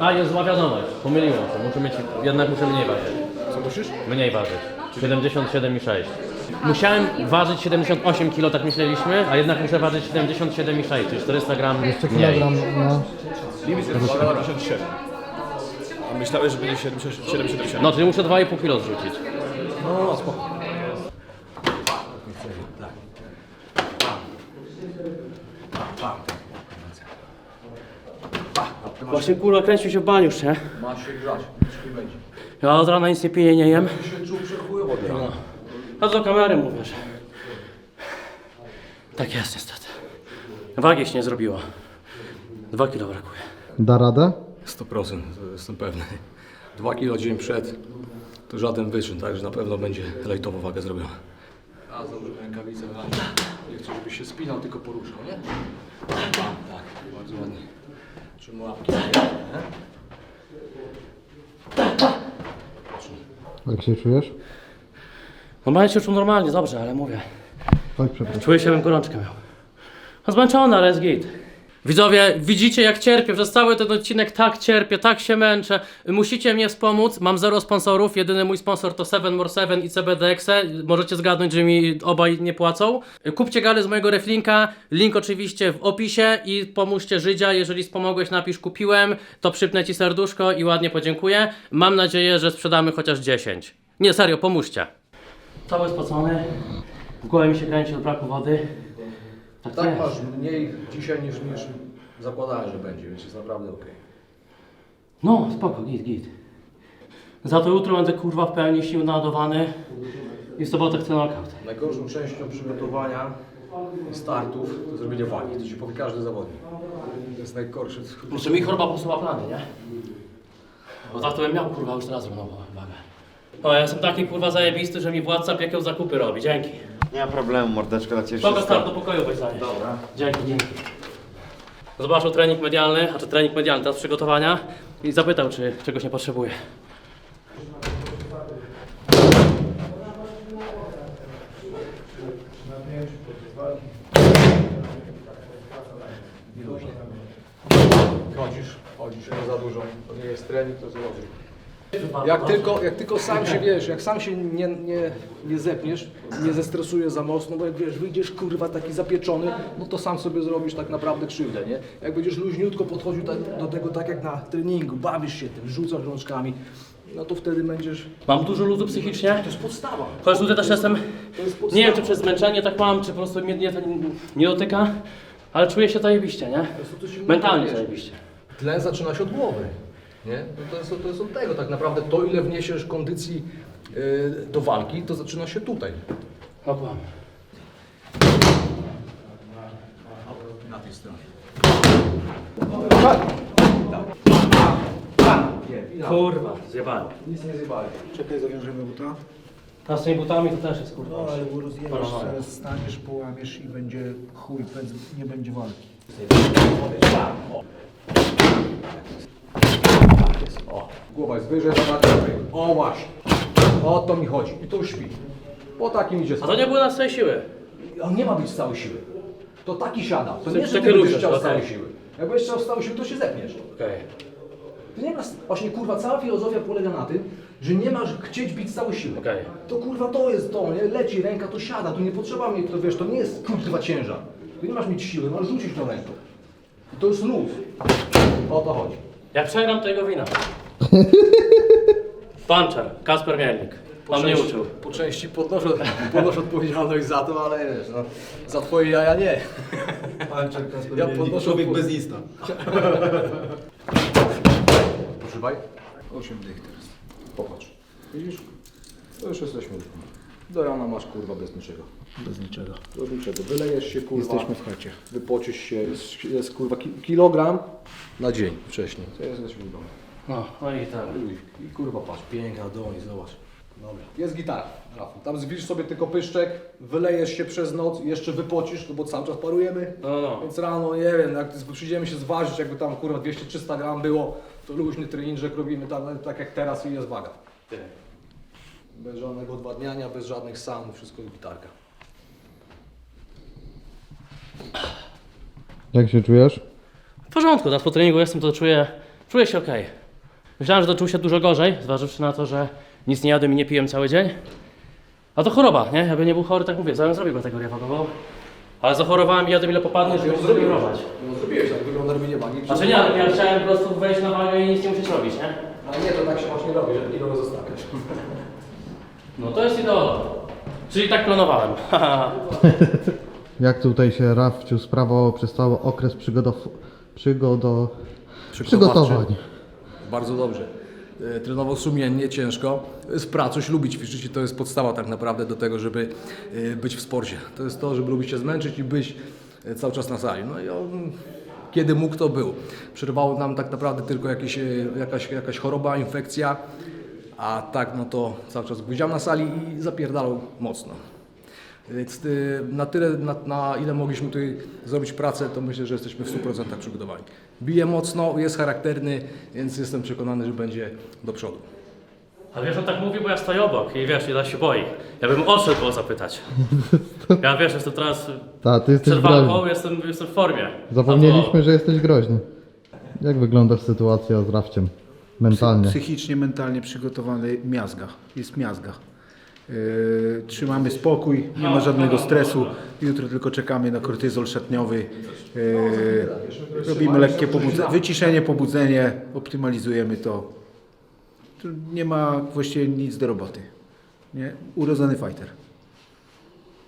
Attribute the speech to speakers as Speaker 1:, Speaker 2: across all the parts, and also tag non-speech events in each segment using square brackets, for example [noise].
Speaker 1: A, jest zła wiadomość. Pomyliłem się. Muszę mieć, jednak muszę mniej ważyć.
Speaker 2: Co musisz?
Speaker 1: Mniej ważyć. 77,6. Musiałem ważyć 78 kg, tak myśleliśmy, a jednak muszę ważyć 77,6, czyli 400 gram
Speaker 3: Jeszcze
Speaker 1: mniej.
Speaker 3: kilogram, no.
Speaker 2: Limit jest 77. A myślałeś, że będzie 77, 77.
Speaker 1: No, czyli muszę 2,5 kg zrzucić.
Speaker 2: No, spoko.
Speaker 1: Właśnie kurwa kręcił się w baniu już, nie?
Speaker 2: Masz się grzać, nie będzie.
Speaker 1: Ja od rana nic nie piję, nie jem.
Speaker 2: się czuł przechujowo od rana.
Speaker 1: A do kamery mówisz. Tak jest niestety. Wagi się nie zrobiło. 2 kg brakuje.
Speaker 3: Da radę?
Speaker 2: 100% to jestem pewny. Dwa kilo dzień przed to żaden wyczyn, także na pewno będzie lejtową wagę zrobiona. A założyłem rękawice, nie chcę, żebyś się spinał, tylko poruszał, nie? Tak, tak, bardzo ładnie. Trzymaj łapki.
Speaker 3: Jak się czujesz?
Speaker 1: Normalnie się czuł normalnie, dobrze, ale mówię.
Speaker 3: Tak, przepraszam.
Speaker 1: Czuję się, bym gorączkę miał. No zmęczony, ale jest git. Widzowie, widzicie jak cierpię, przez cały ten odcinek tak cierpię, tak się męczę. Musicie mnie wspomóc, mam zero sponsorów, jedyny mój sponsor to 7 more 7 i CBDX-e. Możecie zgadnąć, że mi obaj nie płacą. Kupcie gale z mojego reflinka, link oczywiście w opisie i pomóżcie Żydzia, jeżeli wspomogłeś napisz kupiłem, to przypnę Ci serduszko i ładnie podziękuję. Mam nadzieję, że sprzedamy chociaż 10. Nie, serio, pomóżcie. Cały spocony, w głowie mi się kręci od braku wody. Tak,
Speaker 2: Tak masz mniej dzisiaj niż, niż zakładałem, że będzie, więc jest naprawdę ok.
Speaker 1: No, spoko, git, git. Za to jutro będę kurwa w pełni sił naładowany i w sobotę chcę knockout.
Speaker 2: Najgorszą częścią przygotowania i startów to zrobienie wagi. To ci powie każdy zawodnik. To jest najgorsze.
Speaker 1: Muszę mi choroba posuwa plany, nie? Bo tak to bym miał kurwa już teraz równą wagę. O, ja jestem taki kurwa zajebisty, że mi władca piekieł zakupy robi, dzięki.
Speaker 4: Nie ma problemu, mordeczka dla Ciebie wszystko.
Speaker 1: start do pokoju weź zanieść. Dobra. Dzięki, dzięki. Zobaczył trening medialny, a czy trening medialny teraz przygotowania i zapytał, czy czegoś nie potrzebuje.
Speaker 2: Chodzisz, chodzisz, nie za dużo. To nie jest trening, to jest. Jak tylko, jak tylko sam się wiesz, jak sam się nie, nie, nie zepniesz, nie zestresujesz za mocno, bo jak wiesz, wyjdziesz kurwa taki zapieczony, no to sam sobie zrobisz tak naprawdę krzywdę, nie? Jak będziesz luźniutko podchodził tak, do tego tak jak na treningu, bawisz się tym, rzucasz rączkami, no to wtedy będziesz.
Speaker 1: Mam dużo luzu psychicznie.
Speaker 2: To jest podstawa.
Speaker 1: Chociaż tutaj też jestem,
Speaker 2: To jest podstawa.
Speaker 1: nie wiem czy przez zmęczenie tak mam, czy po prostu mnie nie, nie dotyka, ale czuję się zajebiście, nie?
Speaker 2: to się
Speaker 1: Mentalnie
Speaker 2: wiesz.
Speaker 1: zajebiście.
Speaker 2: Tlen zaczyna się od głowy. Nie? No to, jest, to jest od tego tak naprawdę. To ile wniesiesz kondycji yy, do walki, to zaczyna się tutaj.
Speaker 1: Opłam.
Speaker 2: Na tej stronie.
Speaker 1: Kurwa, zjebałem.
Speaker 2: Nic nie zjebali.
Speaker 5: Czekaj, zawiążemy buta.
Speaker 1: A z tymi butami to też jest kurwa.
Speaker 5: No, ale bo rozjedziesz,
Speaker 1: Polowanie.
Speaker 5: zaraz staniesz, połamiesz i będzie chuj, pędz- nie będzie walki.
Speaker 2: Głowa jest wyżej, zobaczcie. O właśnie. O to mi chodzi. I już śpi. Po takim idzie
Speaker 1: A to nie było na swojej siły.
Speaker 2: On nie ma być z całej siły. To taki siada. To nie, że ty będziesz chciał z całej siły. Jak będziesz chciał z całej siły, to się zepniesz.
Speaker 1: Okej.
Speaker 2: To nie ma, właśnie kurwa, cała filozofia polega na tym, że nie masz chcieć bić z całej siły.
Speaker 1: Okej.
Speaker 2: To kurwa to jest to, nie? Leci ręka, to siada, tu nie potrzeba mieć, to wiesz, to nie jest kurwa ciężar. Tu nie masz mieć siły, masz rzucić tą ręką. I to jest luz. O to chodzi.
Speaker 1: Jak przegram, to jego wina. [laughs] Puncher, Kasper Mielnik. On mnie uczył.
Speaker 2: Po części podnoszę, podnoszę odpowiedzialność za to, ale wiesz, no, za twoje jaja nie. Ja podnoszę człowiek bez ista. Pożywaj. 8 dych teraz. Popatrz. Widzisz? To już jesteśmy. Do rana masz kurwa bez niczego.
Speaker 5: Bez niczego.
Speaker 2: Bez niczego. Wylejesz się kurwa.
Speaker 5: Jesteśmy w chacie.
Speaker 2: Wypocisz się. Jest, jest kurwa ki kilogram na dzień wcześniej. To jest jesteśmy w domu.
Speaker 1: No, no i tak.
Speaker 2: I kurwa patrz, piękna dłoń, zobacz. Dobra. Jest gitara, Rafał. Tam zwilż sobie tylko pyszczek, wylejesz się przez noc i jeszcze wypocisz, no bo cały czas parujemy.
Speaker 1: No, no.
Speaker 2: Więc rano, nie wiem, jak przyjdziemy się zważyć, jakby tam kurwa 200-300 gram było, to luźny treninżek robimy tam, tak jak teraz i jest waga. Bez żadnego odwadniania, bez żadnych samów, wszystko gitarka.
Speaker 3: Jak się czujesz?
Speaker 1: W porządku, teraz po treningu jestem, to czuję Czuję się okej. Myślałem, że to czuł się dużo gorzej, zważywszy na to, że nic nie jadłem i nie piłem cały dzień. A to choroba, nie? Jakby nie był chory, tak mówię, zaraz zrobił kategorię wagową. Ale zachorowałem i jadłem ile popadnę, żeby się zregulować.
Speaker 2: No zrobiłeś, tak wygląda robienie wagi.
Speaker 1: Znaczy nie, ale ja chciałem po prostu wejść na wagę i nic nie musieć robić, nie?
Speaker 2: Ale nie, to tak się właśnie robi, że kilo zostawiasz.
Speaker 1: No to jest ideologia. Czyli tak planowałem. [laughs]
Speaker 3: Jak tutaj się Rafciu sprawował przez cały okres przygodow... przygodo... przygotowań?
Speaker 2: Bardzo dobrze. E, Trenował sumiennie, ciężko. To jest praca, coś lubić ćwiczyć i to jest podstawa tak naprawdę do tego, żeby e, być w sporcie. To jest to, żeby lubić się zmęczyć i być e, cały czas na sali. No i on, kiedy mógł, to był. Przerwało nam tak naprawdę tylko jakieś, e, jakaś, jakaś choroba, infekcja, a tak no to cały czas guział na sali i zapierdalał mocno. Więc y, na tyle, na, na ile mogliśmy tutaj zrobić pracę, to myślę, że jesteśmy w 100% przygotowani. Bije mocno, jest charakterny, więc jestem przekonany, że będzie do przodu.
Speaker 1: A wiesz, on tak mówi, bo ja stoję obok i wiesz, ile się boi. Ja bym odszedł go zapytać. [laughs] Ja wiesz, jestem teraz
Speaker 3: Ta, ty jesteś
Speaker 1: przed walką, jestem, jestem w formie.
Speaker 3: Zapomnieliśmy, że jesteś groźny. Jak wygląda sytuacja z Rafciem? Mentalnie.
Speaker 5: Psychicznie, mentalnie przygotowany miazga. Jest miazga. Yy, trzymamy spokój, nie ma żadnego stresu. Jutro tylko czekamy na kortyzol szatniowy. Yy, robimy lekkie pobudzenie, wyciszenie, pobudzenie, optymalizujemy to. Tu nie ma właściwie nic do roboty. Nie? Urodzony fighter.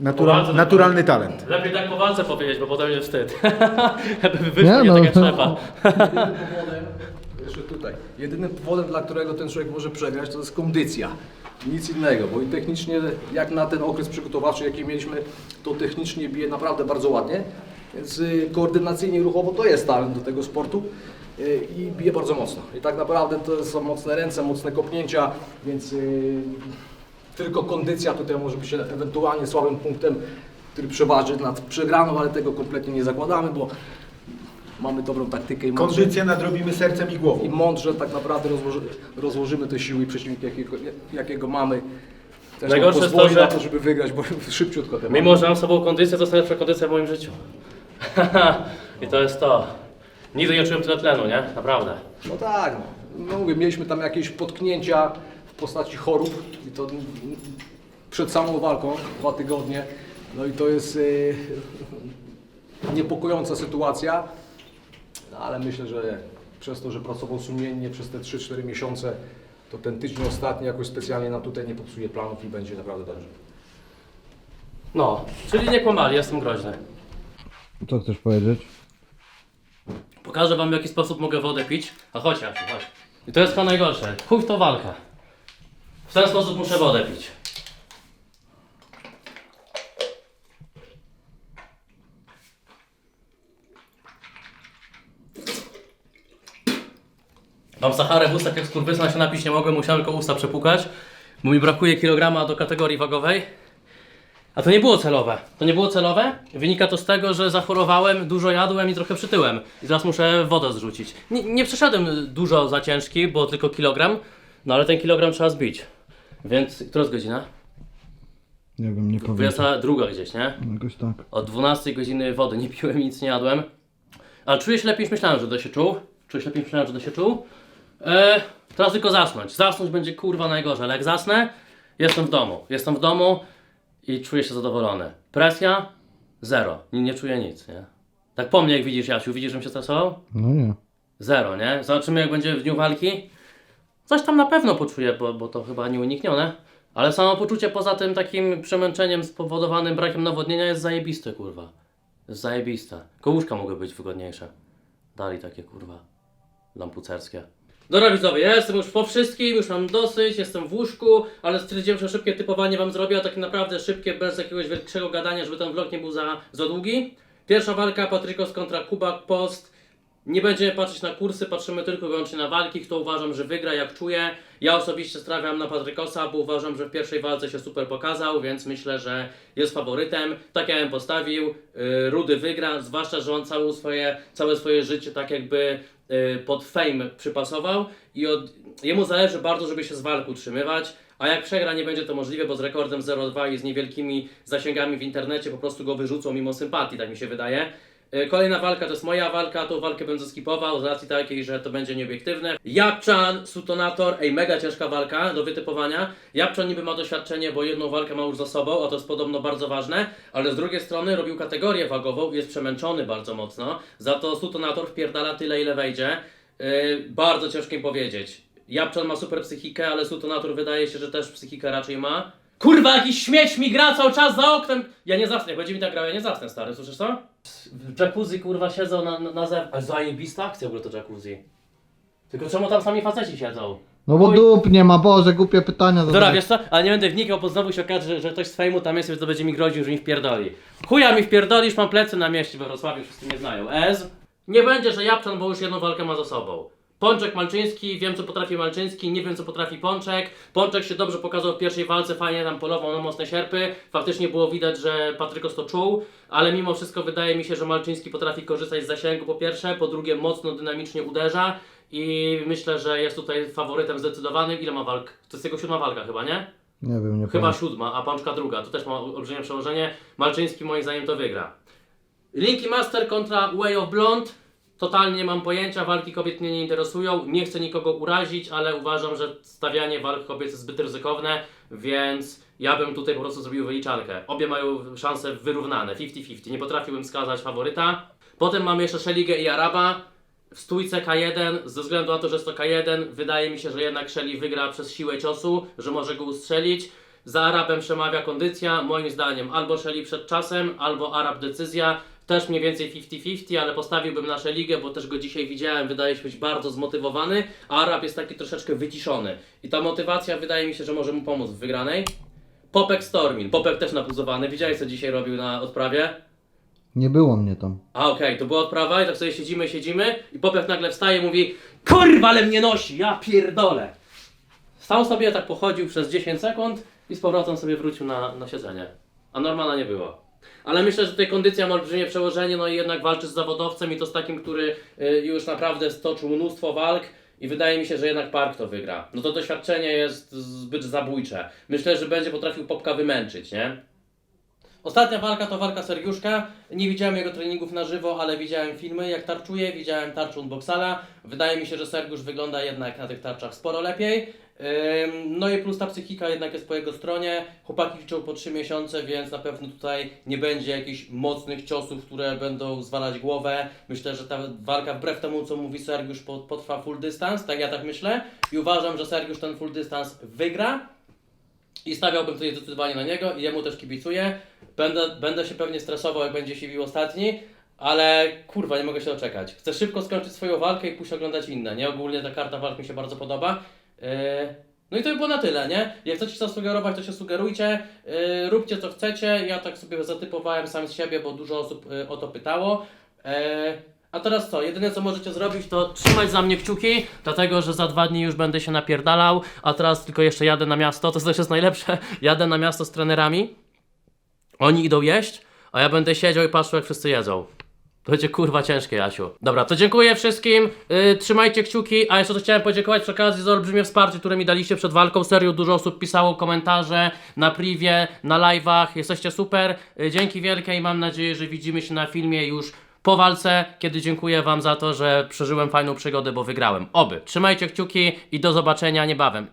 Speaker 5: Natura,
Speaker 1: Poważnie,
Speaker 5: naturalny talent.
Speaker 1: Lepiej tak po walce powiedzieć, bo potem jest wstyd. [laughs] Jakby wyszło
Speaker 3: Nie,
Speaker 1: nie,
Speaker 3: no.
Speaker 1: tak jak trzeba. [laughs]
Speaker 2: jeszcze tutaj, jedynym powodem, dla którego ten człowiek może przegrać, to jest kondycja. Nic innego, bo i technicznie, jak na ten okres przygotowawczy, jaki mieliśmy, to technicznie bije naprawdę bardzo ładnie. Więc y, koordynacyjnie i ruchowo to jest talent do tego sportu y, i bije bardzo mocno. I tak naprawdę to są mocne ręce, mocne kopnięcia, więc y, tylko kondycja tutaj może być ewentualnie słabym punktem, który przeważy nad przegraną, ale tego kompletnie nie zakładamy, bo mamy dobrą taktykę i mądrze,
Speaker 5: Kondycję nadrobimy sercem i
Speaker 2: i
Speaker 5: głową.
Speaker 2: mądrze tak naprawdę rozłoży, rozłożymy te siły i przeciwnika, jakiego, jakiego mamy. Też nam
Speaker 1: Najgorsze jest
Speaker 2: pozwoli
Speaker 1: to,
Speaker 2: na
Speaker 1: że-
Speaker 2: to, żeby wygrać, bo [laughs] szybciutko te
Speaker 1: Mimo, że mam sobą kondycję, to jest najlepsza kondycja w moim życiu. [laughs] I to jest to. Nigdy nie czułem tyle tlenu, nie? Naprawdę.
Speaker 2: No tak, no. no mówię, mieliśmy tam jakieś potknięcia w postaci chorób i to mm, przed samą walką, dwa tygodnie. No i to jest y, [laughs] niepokojąca sytuacja, ale myślę, że przez to, że pracował sumiennie przez te 3-4 miesiące, to ten tydzień ostatni jakoś specjalnie nam tutaj nie popsuje planów i będzie naprawdę dobrze.
Speaker 1: No, czyli nie kłamali, jestem groźny.
Speaker 3: Co chcesz powiedzieć?
Speaker 1: Pokażę wam w jaki sposób mogę wodę pić. A chodź, Jasiu, chodź. I to jest to najgorsze. Chuj w to walka. W ten sposób muszę wodę pić. Mam Saharę w ustach jak skurwysyna się napić nie mogłem, musiałem tylko usta przepukać, bo mi brakuje kilograma do kategorii wagowej. A to nie było celowe. To nie było celowe. Wynika to z tego, że zachorowałem, dużo jadłem i trochę przytyłem. I teraz muszę wodę zrzucić. Nie, nie przeszedłem dużo za ciężki, bo tylko kilogram. No ale ten kilogram trzeba zbić. Więc, która jest godzina?
Speaker 3: Nie wiem, nie powiem.
Speaker 1: 22 gdzieś, nie?
Speaker 3: Jakoś tak.
Speaker 1: Od 12 godziny wody nie piłem nic nie jadłem. Ale czuję się lepiej niż myślałem, że będę się czuł. Czuję się lepiej niż myślałem, że będę się czuł. E, teraz tylko zasnąć. Zasnąć będzie kurwa najgorzej, ale jak zasnę, jestem w domu. Jestem w domu i czuję się zadowolony. Presja? Zero. Nie, nie czuję nic, nie? Tak po mnie jak widzisz, Jasiu, widzisz, żebym się stresował?
Speaker 3: No nie.
Speaker 1: Zero, nie? Zobaczymy jak będzie w dniu walki. Coś tam na pewno poczuję, bo, bo to chyba nieuniknione. Ale samo poczucie poza tym takim przemęczeniem spowodowanym brakiem nawodnienia jest zajebiste, kurwa. Jest zajebiste. Kołuszka mogły być wygodniejsze. Dali takie, kurwa, lampucerskie. Dobra widzowie, ja jestem już po wszystkim, już mam dosyć, jestem w łóżku, ale stwierdziłem, że szybkie typowanie wam zrobię, a takie naprawdę szybkie, bez jakiegoś większego gadania, żeby ten vlog nie był za, za długi. Pierwsza walka Patrykos kontra Kubak Post. Nie będziemy patrzeć na kursy, patrzymy tylko i wyłącznie na walki, kto uważam, że wygra, jak czuję. Ja osobiście stawiam na Patrykosa, bo uważam, że w pierwszej walce się super pokazał, więc myślę, że jest faworytem. Tak ja bym postawił. Yy, Rudy wygra, zwłaszcza, że on całe swoje, całe swoje życie tak jakby pod fame przypasował i od, jemu zależy bardzo, żeby się z walk utrzymywać. A jak przegra, nie będzie to możliwe, bo z rekordem 0,2 i z niewielkimi zasięgami w internecie po prostu go wyrzucą mimo sympatii, tak mi się wydaje. Y, Kolejna walka to jest moja walka, tą walkę będę skipował z racji takiej, że to będzie nieobiektywne. Japczan, Sutonator, ej, mega ciężka walka do wytypowania. Japczan niby ma doświadczenie, bo jedną walkę ma już za sobą, a to jest podobno bardzo ważne, ale z drugiej strony robił kategorię wagową jest przemęczony bardzo mocno. Za to Sutonator wpierdala tyle, ile wejdzie. Yy, bardzo ciężko im powiedzieć. Japczan ma super psychikę, ale Sutonator wydaje się, że też psychikę raczej ma. Kurwa, jakiś śmieć mi gra cały czas za oknem! Ja nie zasnę, jak będzie mi tak grał, ja nie zasnę, stary, słyszysz to? W jacuzzi kurwa siedzą na, na, na zewnątrz. Ale zajebista akcja w ogóle to jacuzzi. Tylko czemu tam sami faceci siedzą?
Speaker 3: No bo
Speaker 1: Chuj.
Speaker 3: dup nie ma, Boże, głupie pytania
Speaker 1: Dobra, wiesz co? Ale nie będę wnikał, bo znowu się okaże, że, że ktoś z fejmu tam jest, więc to będzie mi groził, że mi wpierdoli. Chuja mi wpierdolisz, mam plecy na mieście we Wrocławiu, wszyscy mnie znają. Ez? Nie będzie, że Japczan, bo już jedną walkę ma za sobą. Pączek Malczyński, wiem co potrafi Malczyński, nie wiem co potrafi Pączek. Pączek się dobrze pokazał w pierwszej walce, fajnie tam polował na mocne sierpy. Faktycznie było widać, że Patrykos to czuł, ale mimo wszystko wydaje mi się, że Malczyński potrafi korzystać z zasięgu po pierwsze, po drugie mocno dynamicznie uderza i myślę, że jest tutaj faworytem zdecydowanym. Ile ma walk? To jest jego siódma walka chyba, nie?
Speaker 3: Nie wiem, nie
Speaker 1: Chyba
Speaker 3: pamiętam.
Speaker 1: siódma, a Pączka druga. To też ma olbrzymie przełożenie. Malczyński moim zdaniem to wygra. Linki Master kontra Way of Blonde. Totalnie nie mam pojęcia, walki kobiet mnie nie interesują. Nie chcę nikogo urazić, ale uważam, że stawianie walk kobiet jest zbyt ryzykowne, więc ja bym tutaj po prostu zrobił wyliczankę. Obie mają szanse wyrównane, 50-50. Nie potrafiłbym wskazać faworyta. Potem mamy jeszcze Szeligę i Araba. W stójce K1, ze względu na to, że jest to K1, wydaje mi się, że jednak Shelly wygra przez siłę ciosu, że może go ustrzelić. Za Arabem przemawia kondycja, moim zdaniem albo Shelly przed czasem, albo Arab decyzja. Też mniej więcej 50-50, ale postawiłbym na Shelligę, bo też go dzisiaj widziałem, wydaje się być bardzo zmotywowany, a Arab jest taki troszeczkę wyciszony. I ta motywacja wydaje mi się, że może mu pomóc w wygranej. Popek Stormin, Popek też napuzowany, widziałeś co dzisiaj robił na odprawie?
Speaker 3: Nie było mnie tam.
Speaker 1: A okej, to była odprawa i tak sobie siedzimy, siedzimy i Popek nagle wstaje i mówi Kurwa, ale mnie nosi, ja pierdolę. Stał sobie, tak pochodził przez 10 sekund i z powrotem sobie wrócił na, na siedzenie. A Normana nie było. Ale myślę, że tutaj kondycja ma olbrzymie przełożenie, no i jednak walczy z zawodowcem i to z takim, który y, już naprawdę stoczył mnóstwo walk i wydaje mi się, że jednak Park to wygra. No to doświadczenie jest zbyt zabójcze. Myślę, że będzie potrafił Popka wymęczyć, nie? Ostatnia walka to walka Sergiuszka. Nie widziałem jego treningów na żywo, ale widziałem filmy jak tarczuje, widziałem tarczę od Boxala. Wydaje mi się, że Sergiusz wygląda jednak na tych tarczach sporo lepiej. No i plus ta psychika jednak jest po jego stronie. Chłopaki liczą po 3 miesiące, więc na pewno tutaj nie będzie jakichś mocnych ciosów, które będą zwalać głowę. Myślę, że ta walka wbrew temu, co mówi Sergiusz, po- potrwa full dystans, tak ja tak myślę. I uważam, że Sergiusz ten full dystans wygra. I stawiałbym tutaj zdecydowanie na niego i jemu też kibicuję. Będę, będę się pewnie stresował, jak będzie siwił ostatni, ale kurwa, nie mogę się doczekać. Chcę szybko skończyć swoją walkę i pójść oglądać inne, nie? Ogólnie ta karta walk mi się bardzo podoba. Yy, no i to by było na tyle, nie? Jak chcecie coś sugerować, to się sugerujcie, yy, róbcie co chcecie. Ja tak sobie zatypowałem sam z siebie, bo dużo osób yy, o to pytało. Yy, a teraz co? Jedyne co możecie zrobić to trzymać za mnie kciuki, dlatego że za dwa dni już będę się napierdalał, a teraz tylko jeszcze jadę na miasto, to też jest najlepsze, jadę na miasto z trenerami, oni idą jeść, a ja będę siedział i patrzył jak wszyscy jedzą. To będzie kurwa ciężkie, Jasiu. Dobra, to dziękuję wszystkim, yy, trzymajcie kciuki, a jeszcze to chciałem podziękować przy okazji za olbrzymie wsparcie, które mi daliście przed walką, serio dużo osób pisało komentarze na privie, na live'ach, jesteście super, yy, dzięki wielkie i mam nadzieję, że widzimy się na filmie już po walce, kiedy dziękuję Wam za to, że przeżyłem fajną przygodę, bo wygrałem. Oby. Trzymajcie kciuki i do zobaczenia niebawem.